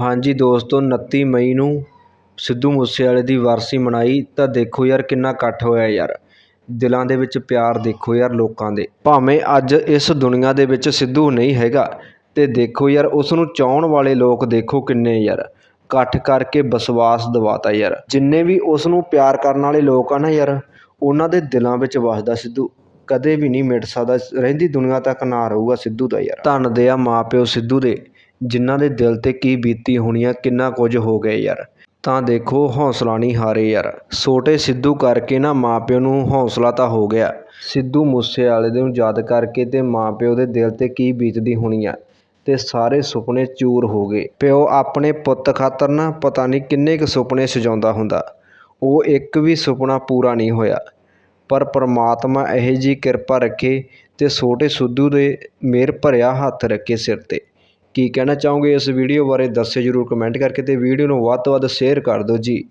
ਹਾਂਜੀ ਦੋਸਤੋ 29 ਮਈ ਨੂੰ ਸਿੱਧੂ ਮੂਸੇਵਾਲੇ ਦੀ ਵਰਸੀ ਮਨਾਈ। ਤਾਂ ਦੇਖੋ ਯਾਰ ਕਿੰਨਾ ਇਕੱਠ ਹੋਇਆ ਯਾਰ। ਦਿਲਾਂ ਦੇ ਵਿੱਚ ਪਿਆਰ ਦੇਖੋ ਯਾਰ ਲੋਕਾਂ ਦੇ। ਭਾਵੇਂ ਅੱਜ ਇਸ ਦੁਨੀਆ ਦੇ ਵਿੱਚ ਸਿੱਧੂ ਨਹੀਂ ਹੈਗਾ ਅਤੇ ਦੇਖੋ ਯਾਰ ਉਸ ਨੂੰ ਚਾਹਣ ਵਾਲੇ ਲੋਕ ਦੇਖੋ ਕਿੰਨੇ ਯਾਰ। ਇਕੱਠ ਕਰਕੇ ਵਿਸ਼ਵਾਸ ਦਿਵਾਤਾ ਯਾਰ। ਜਿੰਨੇ ਵੀ ਉਸ ਨੂੰ ਪਿਆਰ ਕਰਨ ਵਾਲੇ ਲੋਕ ਆ ਨਾ ਯਾਰ, ਉਹਨਾਂ ਦੇ ਦਿਲਾਂ ਵਿੱਚ ਵੱਸਦਾ ਸਿੱਧੂ। ਕਦੇ ਵੀ ਨਹੀਂ ਮਿਟ ਸਕਦਾ, ਰਹਿੰਦੀ ਦੁਨੀਆ ਤੱਕ ਨਾ ਰਹੂਗਾ ਸਿੱਧੂ ਦਾ ਯਾਰ। ਧੰਨ ਦੇ ਆ ਮਾਂ ਪਿਓ ਸਿੱਧੂ ਦੇ। ਜਿਨ੍ਹਾਂ ਦੇ ਦਿਲ ਤੇ ਕੀ ਬੀਤੀ ਹੋਣੀ ਆ, ਕਿੰਨਾ ਕੁਝ ਹੋ ਗਿਆ ਯਾਰ। ਤਾਂ ਦੇਖੋ, ਹੌਸਲਾ ਨਹੀਂ ਹਾਰੇ ਯਾਰ। ਛੋਟੇ ਸਿੱਧੂ ਕਰਕੇ ਨਾ ਮਾਂ ਪਿਓ ਨੂੰ ਹੌਸਲਾ ਤਾਂ ਹੋ ਗਿਆ। ਸਿੱਧੂ ਮੂਸੇਵਾਲੇ ਦੇ ਨੂੰ ਯਾਦ ਕਰਕੇ ਤੇ ਮਾਪਿਓ ਦੇ ਦਿਲ ਤੇ ਕੀ ਬੀਤਦੀ ਹੋਣੀ ਆ, ਤੇ ਸਾਰੇ ਸੁਪਨੇ ਚੂਰ ਹੋ ਗਏ। ਪਿਓ ਆਪਣੇ ਪੁੱਤ ਖਾਤਰ ਨਾ ਪਤਾ ਨਹੀਂ ਕਿੰਨੇ ਕੁ ਸੁਪਨੇ ਸਜਾਉਂਦਾ ਹੁੰਦਾ। ਉਹ ਇੱਕ ਵੀ ਸੁਪਨਾ ਪੂਰਾ ਨਹੀਂ ਹੋਇਆ। ਪਰ ਪ੍ਰਮਾਤਮਾ ਇਹੋ ਜੀ ਕਿਰਪਾ ਰੱਖੇ ਤੇ ਛੋਟੇ ਸਿੱਧੂ ਦੇ ਮਿਹਰ ਭਰਿਆ ਹੱਥ ਰੱਖੇ ਸਿਰ ਤੇ। ਕੀ ਕਹਿਣਾ ਚਾਹੋਗੇ ਇਸ ਵੀਡੀਓ ਬਾਰੇ ਦੱਸਿਓ ਜਰੂਰ ਕਮੈਂਟ ਕਰਕੇ ਅਤੇ ਵੀਡੀਓ ਨੂੰ ਵੱਧ ਤੋਂ ਵੱਧ ਸ਼ੇਅਰ ਕਰ ਦਿਓ ਜੀ।